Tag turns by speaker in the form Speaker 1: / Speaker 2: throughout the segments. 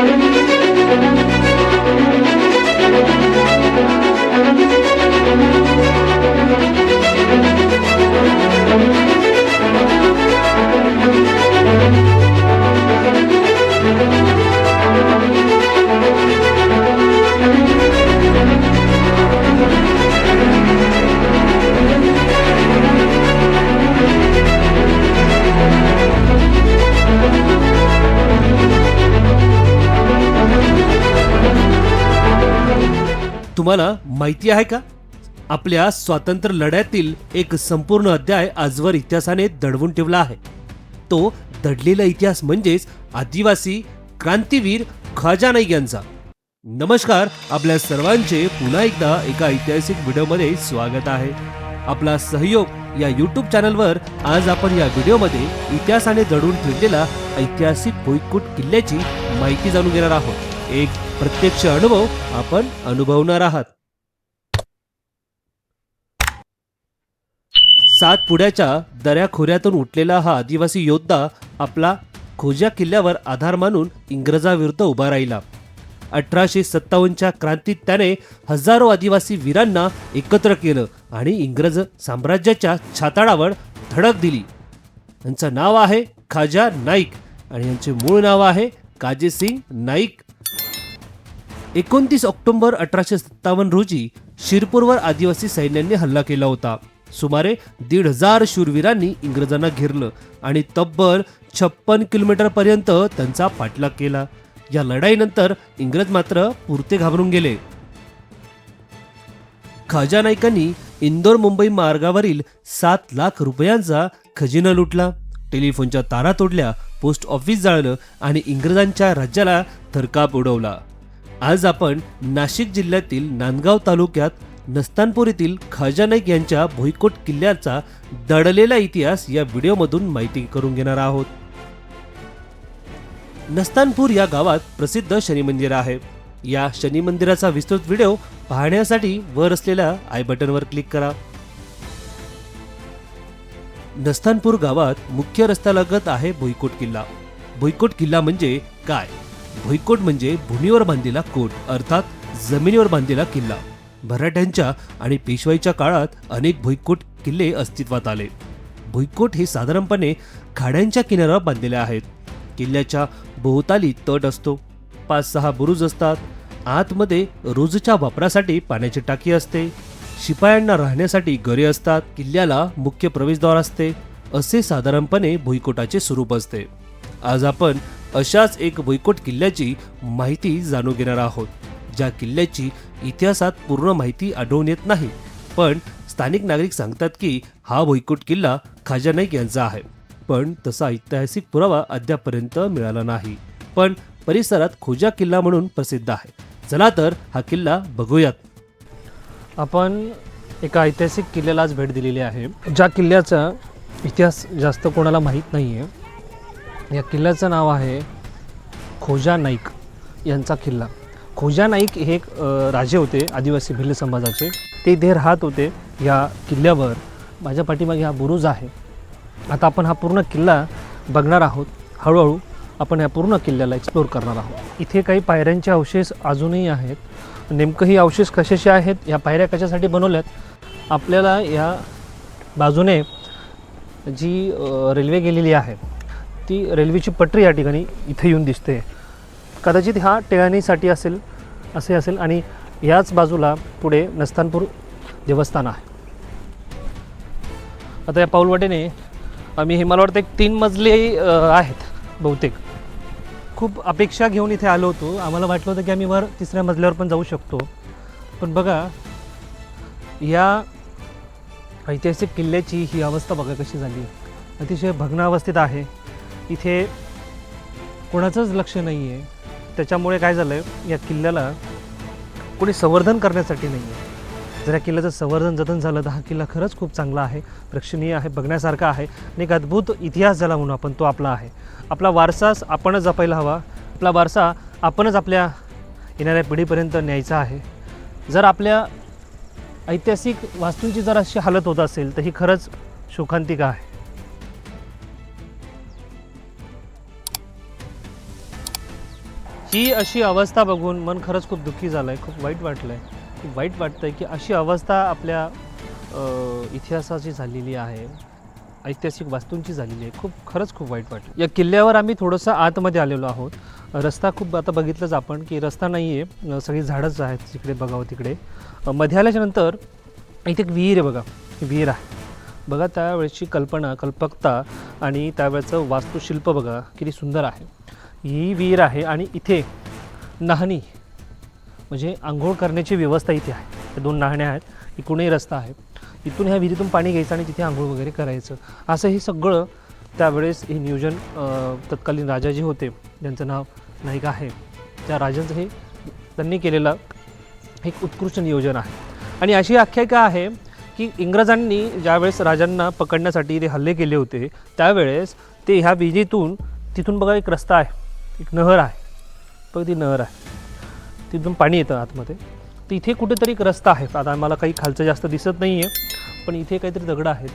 Speaker 1: Thank you. तुम्हाला माहिती आहे का? आपल्या स्वातंत्र्य लढ्यातील एक संपूर्ण अध्याय आजवर इतिहासाने दडवून ठेवला आहे. तो दडलेला इतिहास म्हणजेच आदिवासी क्रांतीवीर खाजा नाईक यांचा. नमस्कार आपल्या सर्वांचे पुन्हा एकदा एका ऐतिहासिक व्हिडिओमध्ये स्वागत आहे. आपला सहयोग या यूट्यूब चॅनलवर आज आपण या व्हिडिओमध्ये इतिहासाने दडवून ठेवलेला ऐतिहासिक भुईकूट किल्ल्याची माहिती जाणून घेणार आहोत. एक प्रत्यक्ष अनुभव आपण अनुभवणार आहात. सातपुड्याच्या दऱ्याखोऱ्यातून उठलेला हा आदिवासी योद्धा आपला खोजा किल्ल्यावर आधार मानून इंग्रजाविरुद्ध उभा राहिला. अठराशे सत्तावन्नच्या क्रांतीत त्याने हजारो आदिवासी वीरांना एकत्र केलं आणि इंग्रज साम्राज्याच्या छाताडावर धडक दिली. यांचं नाव आहे खाजा नाईक आणि यांचे मूळ नाव आहे काजेसिंग नाईक. एकोणतीस ऑक्टोबर अठराशे सत्तावन्न रोजी शिरपूरवर आदिवासी सैन्यांनी हल्ला केला होता. सुमारे दीड हजार शूरवीरांनी इंग्रजांना घेरलं आणि तब्बल छप्पन किलोमीटर पर्यंत त्यांचा पाठलाग केला. या लढाईनंतर इंग्रज मात्र पुरते घाबरून गेले. खाजा नाईकांनी इंदोर मुंबई मार्गावरील सात लाख रुपयांचा खजिना लुटला. टेलिफोनच्या तारा तोडल्या पोस्ट ऑफिस जाळलं आणि इंग्रजांच्या राज्याला थरकाप उडवला. आज आपण नाशिक जिल्ह्यातील नांदगाव तालुक्यात नस्तानपूर येथील खाजा नाईक यांच्या भुईकोट किल्ल्याचा दडलेला इतिहास या व्हिडिओमधून माहिती करून घेणार आहोत. नस्तानपूर या गावात प्रसिद्ध शनी मंदिर आहे. या शनी मंदिराचा विस्तृत व्हिडिओ पाहण्यासाठी वर असलेल्या आय बटनवर क्लिक करा. नस्तानपूर गावात मुख्य रस्त्यालगत आहे भुईकोट किल्ला. भुईकोट किल्ला म्हणजे काय? भुईकोट म्हणजे भूमीवर बांधलेला कोट अर्थात जमिनीवर बांधलेला किल्ला. मराठ्यांच्या आणि पेशवाईच्या काळात अनेक भुईकोट किल्ले अस्तित्वात आले. भुईकोट हे साधारणपणे खाड्यांच्या किनाऱ्यावर बांधलेले आहेत. किल्ल्याच्या भोवताली तट असतो. पाच सहा बुरुज असतात. आतमध्ये रोजच्या वापरासाठी पाण्याची टाकी असते. शिपायांना राहण्यासाठी घरे असतात. किल्ल्याला मुख्य प्रवेशद्वार असते. असे साधारणपणे भुईकोटाचे स्वरूप असते. आज आपण अशाच एक भुईकोट किल्ल्याची माहिती जाणून घेणार आहोत. ज्या किल्ल्याची इतिहासात पूर्ण माहिती आढळून येत नाही पण स्थानिक नागरिक सांगतात की हा भुईकोट किल्ला खाजा नाईक यांचा आहे. पण तसा ऐतिहासिक पुरावा अद्यापर्यंत मिळाला नाही. पण परिसरात खोजा किल्ला म्हणून प्रसिद्ध आहे. चला तर हा किल्ला बघूयात.
Speaker 2: आपण एका ऐतिहासिक किल्ल्याला आज भेट दिलेली आहे. ज्या किल्ल्याचा इतिहास जास्त कोणाला माहीत नाही आहे या किल्ल्याचं नाव आहे खोजा नाईक यांचा किल्ला. खोजा नाईक हे एक राजे होते आदिवासी भिल्ल समाजाचे. ते इथे राहत होते या किल्ल्यावर. माझ्या पाठीमागे हा बुरुज आहे. आता आपण हा पूर्ण किल्ला बघणार आहोत. हळूहळू आपण या पूर्ण किल्ल्याला एक्सप्लोर करणार आहोत. इथे काही पायऱ्यांचे अवशेष अजूनही आहेत. नेमकं ही अवशेष कशाचे आहेत या पायऱ्या कशासाठी बनवल्यात? आपल्याला या बाजूने जी रेल्वे गेलेली आहे ती रेल्वेची पटरी या ठिकाणी इथे येऊन दिसते. कदाचित ह्या टेळणीसाठी असेल असे असेल आणि याच बाजूला पुढे नस्तानपूर देवस्थान आहे. आता या पाऊलवाटेने आम्ही हे मला वाटतं एक तीन मजले आहेत बहुतेक. खूप अपेक्षा घेऊन इथे आलो होतो. आम्हाला वाटलं होतं की आम्ही वर तिसऱ्या मजल्यावर पण जाऊ शकतो. पण बघा या ऐतिहासिक किल्ल्याची ही अवस्था बघा कशी झाली. अतिशय भग्न अवस्थेत आहे. इथे कोणाचंच लक्ष नाही आहे त्याच्यामुळे काय झालं आहे या किल्ल्याला कोणी संवर्धन करण्यासाठी नाही आहे जर या किल्ल्याचं संवर्धन जतन झालं तर हा किल्ला खरंच खूप चांगला आहे प्रेक्षणीय आहे बघण्यासारखा आहे आणि एक अद्भुत इतिहास झाला म्हणून आपण तो आपला आहे. आपला वारसा आपणच जपायला हवा. आपला वारसा आपणच आपल्या येणाऱ्या पिढीपर्यंत न्यायचा आहे. जर आपल्या ऐतिहासिक वास्तूंची जर अशी हालत होत असेल तर ही खरंच शोकांतिका आहे. ही अशी अवस्था बघून मन खरंच खूप दुःखी झालं आहे खूप वाईट वाटलं आहे खूप वाईट वाटतं आहे की अशी अवस्था आपल्या इतिहासाची झालेली आहे ऐतिहासिक वास्तूंची झालेली आहे. खूप खरंच खूप वाईट वाटलं. या किल्ल्यावर आम्ही थोडंसं आतमध्ये आलेलो आहोत. रस्ता खूप आता बघितलंच आपण की रस्ता नाही आहे सगळी झाडंच आहेत तिकडे बघावं तिकडे. मध्ये आल्याच्यानंतर इथे एक विहीर आहे बघा. विहीर आहे. बघा त्यावेळेची कल्पना कल्पकता आणि त्यावेळेचं वास्तुशिल्प बघा किती सुंदर आहे. ही विहीर आहे आणि इथे नाहणी म्हणजे आंघोळ करण्याची व्यवस्था इथे आहे. त्या दोन नाहण्या आहेत इकडूनही रस्ता आहे. इथून ह्या विहिरीतून पाणी घ्यायचं आणि तिथे आंघोळ वगैरे करायचं. असं हे सगळं त्यावेळेस हे नियोजन तत्कालीन राजा जे होते. ज्यांचं नाव नायिका आहे. त्या राजांचं हे त्यांनी केलेलं एक उत्कृष्ट नियोजन आहे. आणि अशी आख्यायिका आहे की इंग्रजांनी ज्यावेळेस राजांना पकडण्यासाठी ते हल्ले केले होते त्यावेळेस ते ह्या विहिरीतून तिथून बघा एक रस्ता आहे. एक नहर आहे. बघ ती नहर आहे. तिथून पाणी येतं आतमध्ये. तर इथे कुठेतरी एक रस्ता आहे. आता आम्हाला काही खालचं जास्त दिसत नाही आहे पण इथे काहीतरी दगडं आहेत.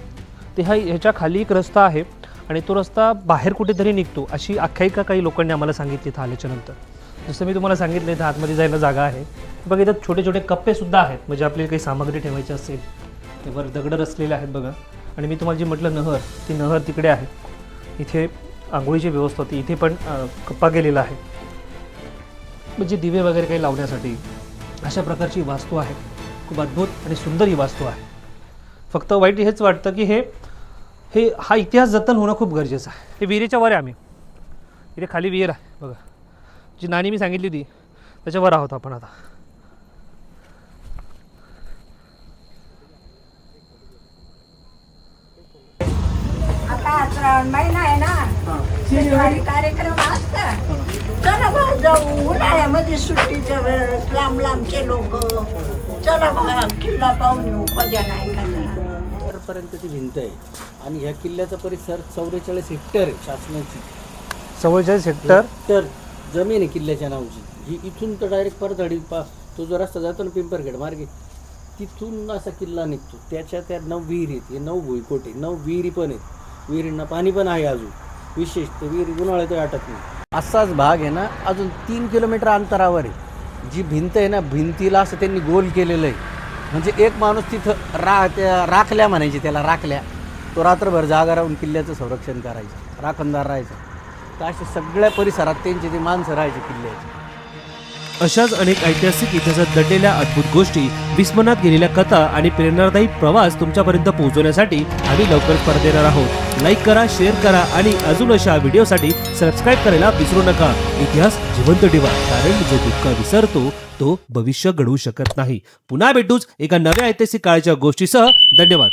Speaker 2: ते हा ह्याच्या खाली एक रस्ता आहे आणि तो रस्ता बाहेर कुठेतरी निघतो अशी आख्यायिका काही लोकांनी आम्हाला सांगितली इथं आल्याच्यानंतर. जसं मी तुम्हाला सांगितलं इथं आतमध्ये जायला जागा आहे. बघा इथं छोटे छोटे कप्पेसुद्धा आहेत. म्हणजे आपली काही सामग्री ठेवायची असेल त्यावर दगडं रचलेले आहेत बघा. आणि मी तुम्हाला जी म्हटलं नहर ती नहर तिकडे आहे. इथे आंघोळीची व्यवस्था होती. इथे पण कप्पा गेलेला आहे. म्हणजे दिवे वगैरे काही लावण्यासाठी अशा प्रकारची वास्तू आहे. खूप अद्भुत आणि सुंदर ही वास्तू आहे. फक्त वाईट हेच वाटतं की हे हे हा इतिहास जतन होणं खूप गरजेचं आहे. हे विहिरीच्या वर आहे आम्ही. इथे खाली विहीर आहे बघा. जी नाणी मी सांगितली होती त्याच्यावर आहोत आपण आता
Speaker 3: आता श्रावण महिना आहे ना. शनिवारी कार्यक्रम असतात चला बा जाऊ. उन्हाळ्यामध्ये सुट्टीच्या वेळेस लांब लांबचे लोक. चला बा किल्ला पाहून येऊ मजा नाही का
Speaker 4: पर्यंतची भिंत आहे. आणि ह्या किल्ल्याचा परिसर चौवेचाळीस हेक्टर आहे शासनाची.
Speaker 2: चव्वेचाळीस हेक्टर?
Speaker 4: तर जमीन आहे किल्ल्याच्या नावची. ही इथून तर डायरेक्ट परतडी पा तो जो रस्ता जातो ना पिंपरखेड मार्गे तिथून असा किल्ला निघतो. त्याच्या त्या नऊ विहिरी आहेत. हे नऊ भुईकोट आहे. नऊ विहिरी पण आहेत. विहिरींना पाणी पण आहे अजून. विशेष ते विहिरी उन्हाळ्यात वाटत नाही. असाच भाग आहे ना अजून तीन किलोमीटर अंतरावर आहे. जी भिंत आहे ना भिंतीला असं त्यांनी गोल केलेलं आहे. म्हणजे एक माणूस तिथं रा त्या राखल्या म्हणायची त्याला राखल्या. तो रात्रभर जागा राहून किल्ल्याचं संरक्षण करायचं राखणदार राहायचं. तर अशा सगळ्या परिसरात त्यांची ती माणसं राहायची किल्ल्याची.
Speaker 1: अशाच अनेक ऐतिहासिक इतिहासात दडलेल्या अद्भुत गोष्टी विस्मरणात गेलेल्या कथा आणि प्रेरणादायी प्रवास तुमच्यापर्यंत पोहोचवण्यासाठी आम्ही लवकरच परत येणार आहोत. लाईक करा शेअर करा आणि अजून अशा व्हिडिओसाठी सबस्क्राईब करायला विसरू नका. इतिहास जिवंत ठेवा कारण जो दुःख विसरतो तो भविष्य घडवू शकत नाही. पुन्हा भेटूच एका नव्या ऐतिहासिक काळाच्या गोष्टीसह. धन्यवाद.